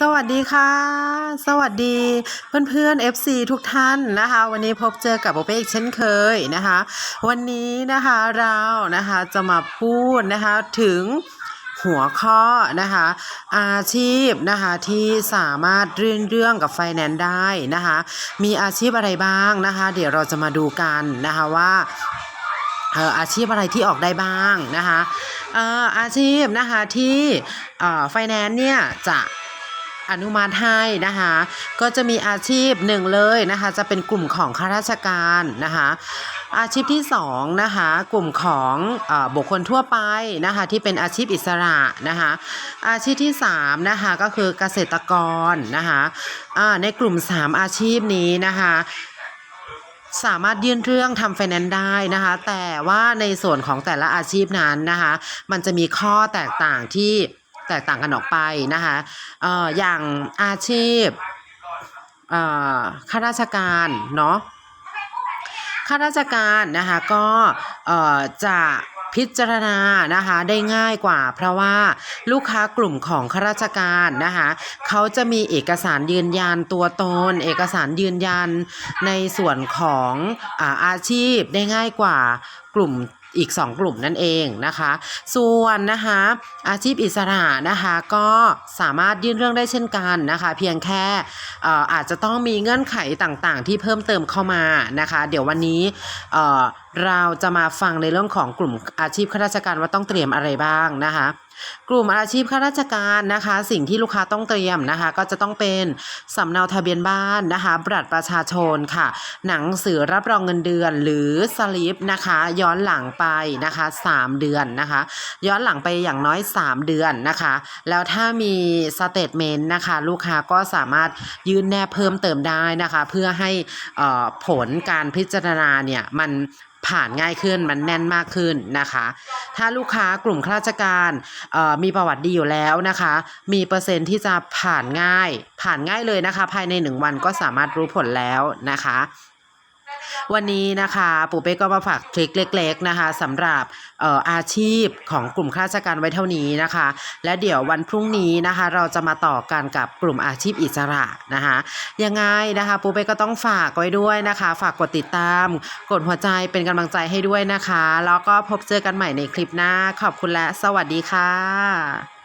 สวัสดีค่ะ สวัสดีเพื่อนๆ FC ทุกท่านนะคะ วันนี้พบเจอกับโอเป้อีกเช่นเคยนะคะ วันนี้นะคะเรานะคะจะมาพูดนะคะถึงหัวข้อนะคะอาชีพนะคะที่สามารถเรื่อนเรื่องกับไฟแนนซ์ได้นะคะมีอาชีพอะไรบ้างนะคะ เดี๋ยวเราจะมาดูกันนะคะว่าอาชีพอะไรที่ออกได้บ้างนะคะอาชีพนะคะที่ไฟแนนซ์เนี่ยจะ อนุมัติให้นะคะ ก็จะมีอาชีพหนึ่งเลยนะคะ จะเป็นกลุ่มของข้าราชการนะคะ อาชีพที่สองนะคะ กลุ่มของอบุคคลทั่วไปนะคะ ที่เป็นอาชีพอิสระนะคะ อาชีพที่สามนะคะก็คือเกษตรกรนะคะในกลุ่มสามอาชีพนี้นะคะสามารถยื่นเรื่องทำไฟแนนซ์ได้นะคะ แต่ว่าในส่วนของแต่ละอาชีพนั้นนะคะ มันจะมีข้อแตกต่างที่ แตกต่างกันออกไปนะคะเอ่ออย่างอาชีพเอ่อข้าราชการเนาะข้าราชการนะคะก็เอ่อจะพิจารณานะคะได้ง่ายกว่า เพราะว่าลูกค้ากลุ่มของข้าราชการนะคะเขาจะมีเอกสารยืนยันตัวตน เอกสารยืนยันในส่วนของอาอาชีพได้ง่ายกว่ากลุ่ม อีก 2 กลุ่มนั่นเองนะคะ ส่วนนะคะอาชีพอิสระนะคะก็สามารถยื่นเรื่องได้เช่นกันนะคะ เพียงแค่อ่อาจจะต้องมีเงื่อนไขต่างๆ ที่เพิ่มเติมเข้ามานะคะ เดี๋ยววันนี้เราจะมาฟังในเรื่องของกลุ่มอาชีพข้าราชการว่าต้องเตรียมอะไรบ้างนะคะ กลุ่มอาชีพข้าราชการนะคะ สิ่งที่ลูกค้าต้องเตรียมนะคะ ก็จะต้องเป็นสำเนาทะเบียนบ้านนะคะบัตรประชาชนค่ะ หนังสือรับรองเงินเดือนหรือสลิปนะคะ ย้อนหลังไปนะคะ 3 เดือนนะคะ ย้อนหลังไปอย่างน้อย 3 เดือนนะคะ แล้วถ้ามีสเตทเมนต์นะคะ ลูกค้าก็สามารถยื่นแนบเพิ่มเติมได้นะคะ เพื่อให้อ่อผลการพิจารณาเนี่ยมัน ผ่านง่ายขึ้นมันแน่นมากขึ้นนะคะ ถ้าลูกค้ากลุ่มข้าราชการมีประวัติดีอยู่แล้วนะคะ มีเปอร์เซ็นที่จะผ่านง่าย ผ่านง่ายเลยนะคะ ภายในหนึ่งวันก็สามารถรู้ผลแล้วนะคะ วันนี้นะคะปู่เป้ก็มาฝากทริคเล็ก ๆนะคะสำหรับอออาชีพของกลุ่มข้าราชการไว้เท่านี้นะคะ และเดี๋ยววันพรุ่งนี้นะคะ เราจะมาต่อกันกับกลุ่มอาชีพอิสระนะคะยังไงนะคะปู่เป้ก็ต้องฝากไว้ด้วยนะคะ ฝากกดติดตาม กดหัวใจเป็นกำลังใจให้ด้วยนะคะ แล้วก็พบเจอกันใหม่ในคลิปหน้าขอบคุณและสวัสดีค่ะ